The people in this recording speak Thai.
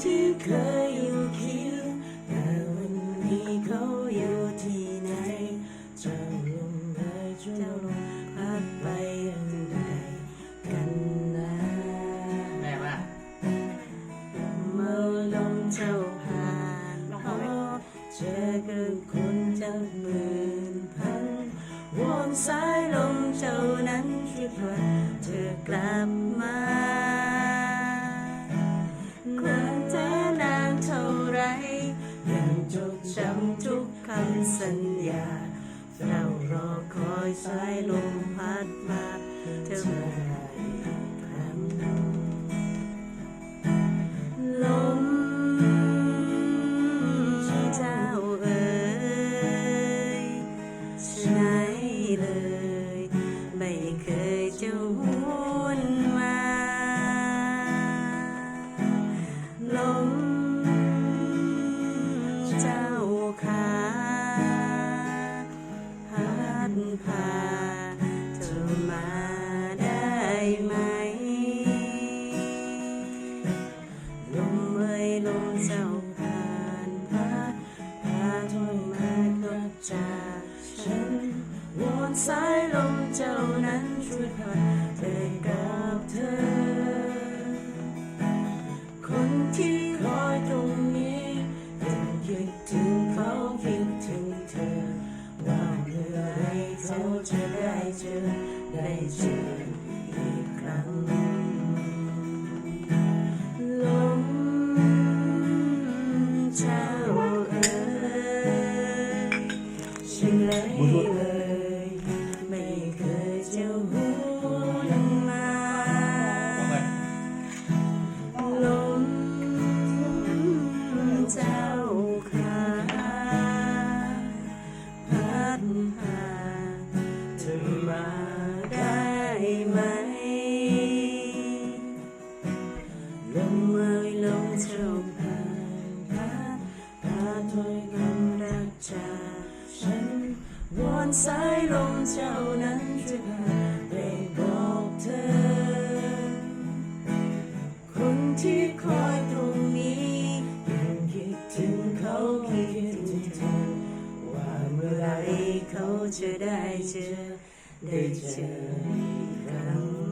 ที่เคยอยู่เคียงแต่วันนี้เขาอยู่ที่ไหนเจ้าลมหายจเจ้าลมพัดไปยังไงกันนะแม่ว่าเมื่อลมเจ้าผ่านพบเจอกับคนจากหมื่นพันวอนสายลมเจ้านั้นช่วยพาเธอกลับมา สัญญาเฝ้ารอคอยสายลมพัดมาเธอมา จากฉันวอนสายลมเจ้านั้นช่วยพาเธอกับเธอ คนที่คอยตรงนี้ยังคิดถึงเขาคิดถึงเธอ ว่าเมื่อไรเขาจะได้เจอได้เจอ ฉันเลยไม่เคยจะหวนมาลมเจ้าขาพัดพาเธอมาได้ไหมลมเอ่ยลมเจ้าผ่านพัดพาถอยคำรักจากฉัน วอนสายลมเจ้านั้นจะมาไปบอกเธอ คนที่คอยตรงนี้ยังคิดถึงเขาคิดถึงเธอว่าเมื่อไรเขาจะได้เจอ ได้เจออีกครั้ง